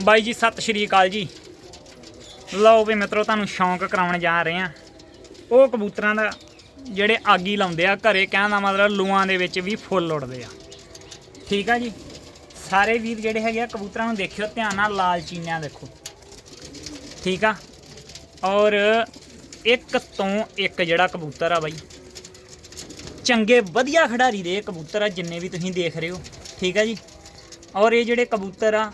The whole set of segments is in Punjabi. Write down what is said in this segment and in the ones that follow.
ਬਾਈ ਜੀ, ਸਤਿ ਸ਼੍ਰੀ ਅਕਾਲ ਜੀ। ਲਓ ਵੀ ਮਿੱਤਰੋ, ਤੁਹਾਨੂੰ ਸ਼ੌਂਕ ਕਰਾਉਣ ਜਾ ਰਹੇ ਆ ਉਹ ਕਬੂਤਰਾਂ ਦਾ ਜਿਹੜੇ ਆਗੀ ਲਾਉਂਦੇ ਆ ਘਰੇ, ਕਹਿਣ ਦਾ ਮਤਲਬ ਲੂਆਂ ਦੇ ਵਿੱਚ ਵੀ ਫੁੱਲ ਉੱਡਦੇ ਆ। ਠੀਕ ਆ ਜੀ? ਸਾਰੇ ਵੀਰ ਜਿਹੜੇ ਹੈਗੇ ਆ ਕਬੂਤਰਾਂ ਨੂੰ ਦੇਖਿਓ, ਧਿਆਨ ਨਾਲ ਲਾਲ ਚੀਨਿਆਂ ਦੇਖੋ। ਠੀਕ ਆ? ਔਰ ਇੱਕ ਤੋਂ ਇੱਕ ਜਿਹੜਾ ਕਬੂਤਰ ਆ ਬਾਈ, ਚੰਗੇ ਵਧੀਆ ਖਿਡਾਰੀ ਦੇ ਇਹ ਕਬੂਤਰ ਆ, ਜਿੰਨੇ ਵੀ ਤੁਸੀਂ ਦੇਖ ਰਹੇ ਹੋ। ਠੀਕ ਆ ਜੀ? ਔਰ ਇਹ ਜਿਹੜੇ ਕਬੂਤਰ ਆ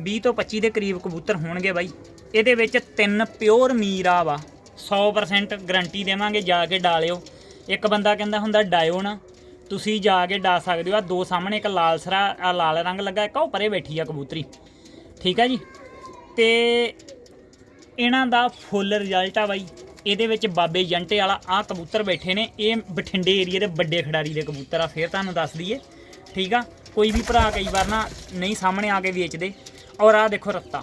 20 ਤੋਂ 25 ਦੇ ਕਰੀਬ ਕਬੂਤਰ ਹੋਣਗੇ ਬਾਈ। ਇਹਦੇ ਵਿੱਚ ਤਿੰਨ ਪਿਓਰ ਮੀਰਾ ਵਾ। 100% ਗਰੰਟੀ ਦੇਵਾਂਗੇ, ਜਾ ਕੇ ਡਾਲਿਓ। ਇੱਕ ਬੰਦਾ ਕਹਿੰਦਾ ਹੁੰਦਾ, ਡਾਇਓ ਨਾ। ਤੁਸੀਂ ਜਾ ਕੇ ਡਾ ਸਕਦੇ ਹੋ। ਆ ਦੋ ਸਾਹਮਣੇ, ਇੱਕ ਲਾਲ ਸਰਾ ਆ ਲਾਲ ਰੰਗ ਲੱਗਾ, ਇੱਕ ਉਹ ਪਰੇ ਬੈਠੀ ਆ ਕਬੂਤਰੀ। ਠੀਕ ਆ ਜੀ? ਤੇ ਇਹਨਾਂ ਦਾ ਫੁੱਲ ਰਿਜ਼ਲਟ ਆ ਬਾਈ। ਇਹਦੇ ਵਿੱਚ ਬਾਬੇ ਜੰਟੇ ਵਾਲਾ ਆ ਕਬੂਤਰ ਬੈਠੇ ਨੇ। ਇਹ ਬਠਿੰਡੇ ਏਰੀਆ ਦੇ ਵੱਡੇ ਖਿਡਾਰੀ ਦੇ ਕਬੂਤਰ ਆ। ਫੇਰ ਤੁਹਾਨੂੰ ਦੱਸ ਦਈਏ। ਠੀਕ ਆ? ਕੋਈ ਵੀ ਭਰਾ ਕਈ ਵਾਰ ਨਾ ਨਹੀਂ ਸਾਹਮਣੇ ਆ ਕੇ ਵੇਚਦੇ। ਔਰ ਆ ਦੇਖੋ ਰੱਤਾ।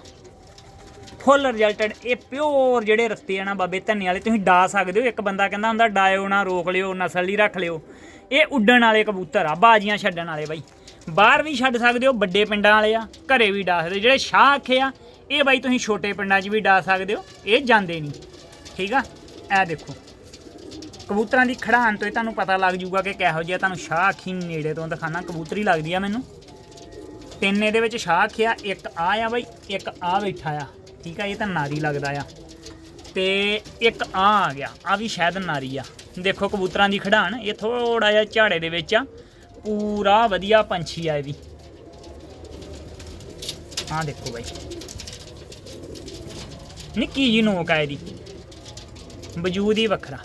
ਫੁੱਲ ਰਿਜ਼ਲਟਡ ਇਹ ਪਿਓਰ ਜਿਹੜੇ ਰਸਤੇ ਆ ਨਾ ਬਾਬੇ, ਧੰਨੇ ਵਾਲੇ, ਤੁਸੀਂ ਡਾ ਸਕਦੇ ਹੋ। ਇੱਕ ਬੰਦਾ ਕਹਿੰਦਾ ਹੁੰਦਾ, ਡਾਇਓ ਨਾ, ਰੋਕ ਲਿਓ, ਨਸਲ ਹੀ ਰੱਖ ਲਿਓ। ਇਹ ਉੱਡਣ ਵਾਲੇ ਕਬੂਤਰ ਆ, ਬਾਜੀਆਂ ਛੱਡਣ ਵਾਲੇ ਬਾਈ। ਬਾਹਰ ਵੀ ਛੱਡ ਸਕਦੇ ਹੋ, ਵੱਡੇ ਪਿੰਡਾਂ ਵਾਲੇ ਆ, ਘਰੇ ਵੀ ਡਾ ਸਕਦੇ ਹੋ। ਜਿਹੜੇ ਸ਼ਾਹ ਆਖੇ ਆ, ਇਹ ਬਾਈ ਤੁਸੀਂ ਛੋਟੇ ਪਿੰਡਾਂ 'ਚ ਵੀ ਡਾ ਸਕਦੇ ਹੋ, ਇਹ ਜਾਂਦੇ ਨਹੀਂ ਠੀਕ ਆ? ਇਹ ਦੇਖੋ। ਕਬੂਤਰਾਂ ਦੀ ਖੜਾਨ ਤੋਂ ਹੀ ਤੁਹਾਨੂੰ ਪਤਾ ਲੱਗ ਜੂਗਾ ਕਿ ਕਿਹੋ ਜਿਹਾ ਤੁਹਾਨੂੰ ਸ਼ਾਹ ਅੱਖੀ ਨੇੜੇ ਤੋਂ ਦਿਖਾਣਾ। ਕਬੂਤਰੀ ਲੱਗਦੀ ਆ ਮੈਨੂੰ। ਤਿੰਨ ਇਹਦੇ ਵਿੱਚ ਸ਼ਾਹ ਅੱਖਿਆ ਇੱਕ ਆ ਆ ਬਾਈ, ਇੱਕ ਆ ਬੈਠਾ ਆ। ਠੀਕ ਆ, ਇਹ ਤਾਂ ਨਾਰੀ ਲੱਗਦਾ ਆ। ਤੇ ਇੱਕ ਆ ਆ ਗਿਆ, ਆ ਵੀ ਸ਼ਾਇਦ ਨਾਰੀ ਆ। ਦੇਖੋ ਕਬੂਤਰਾਂ ਦੀ ਖੜਾਨ ਇਹ ਥੋੜਾ ਜਿਹਾ ਝਾੜੇ ਦੇ ਵਿੱਚ ਆ। ਪੂਰਾ ਵਧੀਆ ਪੰਛੀ ਆ ਇਹ ਵੀ ਆ ਦੇਖੋ ਬਾਈ। ਨਿੱਕੀ ਜੀ ਨੋਕ ਆ ਇਹਦੀ। ਵਜੂਦ ਹੀ ਵੱਖਰਾ।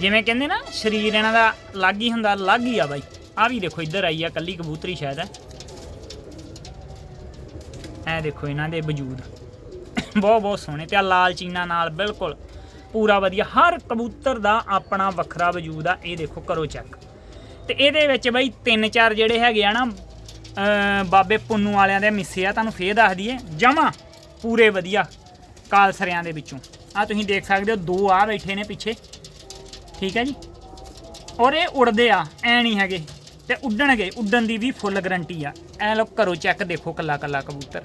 ਜਿਵੇਂ ਕਹਿੰਦੇ ਨਾ, ਸਰੀਰ ਇਹਨਾਂ ਦਾ ਅਲੱਗ ਹੀ ਹੁੰਦਾ, ਅਲੱਗ ਹੀ ਆ ਬਾਈ। ਆ ਵੀ ਦੇਖੋ, ਇੱਧਰ ਆਈ ਆ ਕੱਲੀ ਕਬੂਤਰੀ ਸ਼ਾਇਦ ਹੈ ਐ ਦੇਖੋ ਇਹਨਾਂ ਦੇ ਵਜੂਦ। ਬਹੁਤ ਬਹੁਤ ਸੋਹਣੇ ਤੇ ਆ ਲਾਲ ਚੀਨਾ ਨਾਲ ਬਿਲਕੁਲ ਪੂਰਾ ਵਧੀਆ, ਹਰ ਕਬੂਤਰ ਦਾ ਆਪਣਾ ਵੱਖਰਾ ਵਜੂਦ ਆ, ਇਹ ਦੇਖੋ ਕਰੋ ਚੈੱਕ ਤੇ ਇਹਦੇ ਵਿੱਚ ਬਈ ਤਿੰਨ ਚਾਰ ਜਿਹੜੇ ਹੈਗੇ ਆ ਨਾ ਬਾਬੇ ਪੁੰਨੂ ਵਾਲਿਆਂ ਦੇ ਮਿੱਸੇ ਆ, ਤੁਹਾਨੂੰ ਫੇਰ ਦੱਸ ਦਈਏ, ਜਮਾ ਪੂਰੇ ਵਧੀਆ ਕਾਲਸਰਿਆਂ ਦੇ ਵਿੱਚੋਂ। ਆ ਤੁਸੀਂ ਦੇਖ ਸਕਦੇ ਹੋ, ਦੋ ਆ ਬੈਠੇ ਨੇ ਪਿੱਛੇ। ਠੀਕ ਹੈ ਜੀ? ਔਰ ਇਹ ਉੜਦੇ ਆ, ਐ ਨਹੀਂ ਹੈਗੇ। ਤੇ ਉੱਡਣਗੇ, ਉੱਡਣ ਦੀ ਵੀ ਫੁੱਲ ਗਰੰਟੀ ਆ। ਐ ਲੋ ਘਰੋਂ ਚੈੱਕ ਦੇਖੋ ਕੱਲਾ ਕੱਲਾ ਕਬੂਤਰ।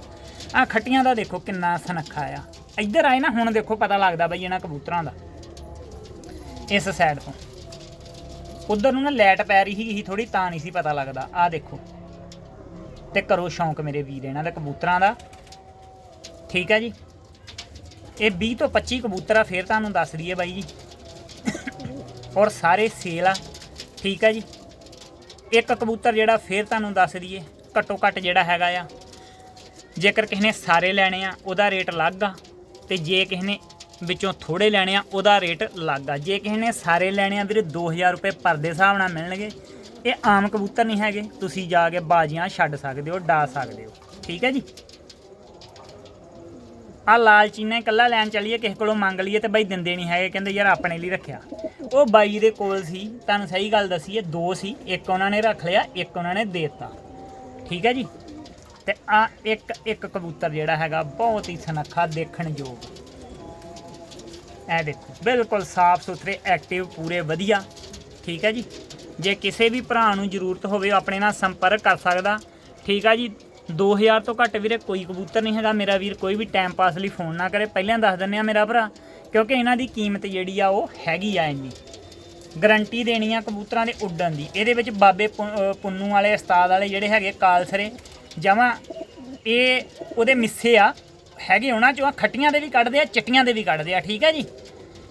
ਆ ਖੱਟੀਆਂ ਦਾ ਦੇਖੋ ਕਿੰਨਾ ਸਨੱਖਾ ਆ। ਇੱਧਰ ਆਏ ਨਾ, ਹੁਣ ਦੇਖੋ ਪਤਾ ਲੱਗਦਾ ਬਈ ਇਹਨਾਂ ਕਬੂਤਰਾਂ ਦਾ। ਇਸ ਸਾਈਡ ਤੋਂ। ਉਧਰ ਨੂੰ ਨਾ ਲੈਟ ਪੈ ਰਹੀ ਸੀ ਥੋੜੀ ਤਾਂ ਨਹੀਂ ਸੀ ਪਤਾ ਲੱਗਦਾ। ਆ ਦੇਖੋ। ਤੇ ਕਰੋ ਸ਼ੌਂਕ ਮੇਰੇ ਵੀਰ ਇਹਨਾਂ ਦਾ ਕਬੂਤਰਾਂ ਦਾ। ਠੀਕ ਹੈ ਜੀ। ਇਹ 20 ਤੋਂ 25 ਕਬੂਤਰ ਆ, ਫੇਰ ਤੁਹਾਨੂੰ ਦੱਸ ਦਈਏ ਬਾਈ ਜੀ। ਔਰ ਸਾਰੇ ਸੇਲ ਆ। ਠੀਕ ਹੈ ਜੀ। ਇੱਕ ਕਬੂਤਰ ਜਿਹੜਾ ਫੇਰ ਤੁਹਾਨੂੰ ਦੱਸ ਦਈਏ, ਘੱਟੋ ਘੱਟ ਜਿਹੜਾ ਹੈਗਾ ਆ। ਜੇਕਰ ਕਿਸੇ ਨੇ ਸਾਰੇ ਲੈਣੇ ਆ, ਉਹਦਾ ਰੇਟ ਅਲੱਗ ਆ, ਤੇ ਜੇ ਕਿਸੇ ਨੇ ਵਿੱਚੋਂ ਥੋੜੇ ਲੈਣੇ ਆ, ਉਹਦਾ ਰੇਟ ਅਲੱਗ ਆ। ਜੇ ਕਿਸੇ ਨੇ ਸਾਰੇ ਲੈਣੇ ਆ ਵੀਰੇ 2000 ਰੁਪਏ ਪਰ ਦੇ ਹਿਸਾਬ ਨਾਲ ਮਿਲਣਗੇ। ਇਹ ਆਮ ਕਬੂਤਰ ਨਹੀਂ ਹੈਗੇ, ਤੁਸੀਂ ਜਾ ਕੇ ਬਾਜੀਆਂ ਛੱਡ ਸਕਦੇ ਹੋ, ਡਾ ਸਕਦੇ ਹੋ। ਠੀਕ ਹੈ ਜੀ? ਆ ਲਾਲ ਚੀਨਾ ਇਕੱਲਾ ਲੈਣ ਚੱਲੀਏ, ਕਿਸੇ ਕੋਲੋਂ ਮੰਗ ਲਈਏ ਤੇ ਬਾਈ ਦਿੰਦੇ ਨਹੀਂ ਹੈਗੇ, ਕਹਿੰਦੇ ਯਾਰ ਆਪਣੇ ਲਈ ਰੱਖਿਆ। ਉਹ ਬਾਈ ਦੇ ਕੋਲ ਸੀ, ਤੁਹਾਨੂੰ ਸਹੀ ਗੱਲ ਦਸੀਏ ਦੋ ਸੀ, ਇੱਕ ਉਹਨਾਂ ਨੇ ਰੱਖ ਲਿਆ, ਇੱਕ ਉਹਨਾਂ ਨੇ ਦੇਤਾ। ਠੀਕ ਹੈ ਜੀ? ਤੇ ਆ ਇੱਕ ਇੱਕ ਕਬੂਤਰ ਜਿਹੜਾ ਹੈਗਾ, ਬਹੁਤ ਹੀ ਸਨੱਖਾ, ਦੇਖਣ ਯੋਗ। ਇਹ ਦੇਖੋ, ਬਿਲਕੁਲ ਸਾਫ਼ ਸੁਥਰੇ ਐਕਟਿਵ ਪੂਰੇ, ਵਧੀਆ। ਠੀਕ ਹੈ ਜੀ? ਜੇ ਕਿਸੇ ਵੀ ਭਰਾ ਨੂੰ ਜ਼ਰੂਰਤ ਹੋਵੇ, ਉਹ ਆਪਣੇ ਨਾਲ ਸੰਪਰਕ ਕਰ ਸਕਦਾ। ਠੀਕ ਆ ਜੀ? 2000 ਤੋਂ ਘੱਟ ਵੀਰੇ ਕੋਈ ਕਬੂਤਰ ਨਹੀਂ ਹੈਗਾ। ਮੇਰਾ ਵੀਰ ਕੋਈ ਵੀ ਟਾਈਮ ਪਾਸ ਲਈ ਫੋਨ ਨਾ ਕਰੇ। ਪਹਿਲਾਂ ਦੱਸ ਦਿੰਨੇ ਆ ਮੇਰਾ ਭਰਾ, ਕਿਉਂਕਿ ਇਹਨਾਂ ਦੀ ਕੀਮਤ ਜਿਹੜੀ ਆ ਉਹ ਹੈਗੀ ਆ ਇੰਨੀ। ਗਰੰਟੀ ਦੇਣੀ ਆ ਕਬੂਤਰਾਂ ਦੇ ਉੱਡਣ ਦੀ। ਇਹਦੇ ਵਿੱਚ ਬਾਬੇ ਪੁ- ਪੁੰਨੂ ਵਾਲੇ, ਉਸਤਾਦ ਵਾਲੇ ਜਿਹੜੇ ਹੈਗੇ, ਕਾਲਸਰੇ, ਜਮਾਂ, ਇਹ ਉਹਦੇ ਮਿੱਸੇ ਆ। ਹੈਗੇ ਉਹਨਾਂ ਚੋਂ ਖੱਟੀਆਂ ਦੇ ਵੀ ਕੱਢਦੇ ਆ, ਚਿੱਟੀਆਂ ਦੇ ਵੀ ਕੱਢਦੇ ਆ, ਠੀਕ ਆ ਜੀ?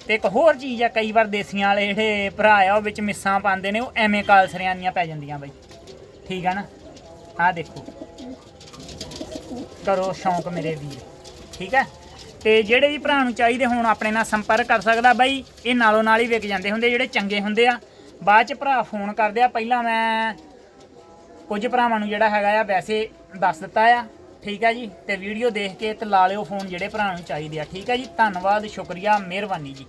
ਤੇ ਇੱਕ ਹੋਰ ਚੀਜ਼ ਆ, ਕਈ ਵਾਰ ਦੇਸੀਆਂ ਵਾਲੇ ਜਿਹੜੇ ਭਰਾ ਆ, ਉਹ ਵਿੱਚ ਮਿੱਸਾਂ ਪਾਉਂਦੇ ਨੇ, ਉਹ ਐਵੇਂ ਕਾਲਸਰਿਆਂ ਦੀਆਂ ਪੈ ਜਾਂਦੀਆਂ ਬਈ। ਠੀਕ ਆ ਨਾ? ਆਹ ਦੇਖੋ। ਕਰੋ ਸ਼ੌਂਕ ਮੇਰੇ ਵੀਰ। ਠੀਕ ਹੈ? ਤੇ ਜਿਹੜੇ ਵੀ ਭਰਾ ਨੂੰ ਚਾਹੀਦੇ ਹੋਣ, ਆਪਣੇ ਨਾਲ ਸੰਪਰਕ ਕਰ ਸਕਦਾ ਬਾਈ। ਇਹ ਨਾਲੋਂ ਨਾਲ ਹੀ ਵਿਕ ਜਾਂਦੇ ਹੁੰਦੇ, ਜਿਹੜੇ ਚੰਗੇ ਹੁੰਦੇ ਆ। ਬਾਅਦ ਚ ਭਰਾ ਫੋਨ ਕਰਦੇ ਆ, ਪਹਿਲਾਂ ਮੈਂ ਕੁਝ ਭਰਾਵਾਂ ਨੂੰ ਜਿਹੜਾ ਹੈਗਾ ਆ, ਵੈਸੇ ਦੱਸ ਦਿੱਤਾ ਆ। ਠੀਕ ਹੈ ਜੀ? ਤੇ ਵੀਡੀਓ ਦੇਖ ਕੇ ਤੇ ਲਾ ਲਿਓ ਫੋਨ ਜਿਹੜੇ ਭਰਾ ਨੂੰ ਚਾਹੀਦੇ ਆ। ਠੀਕ ਹੈ ਜੀ? ਧੰਨਵਾਦ, ਸ਼ੁਕਰੀਆ, ਮਿਹਰਬਾਨੀ ਜੀ।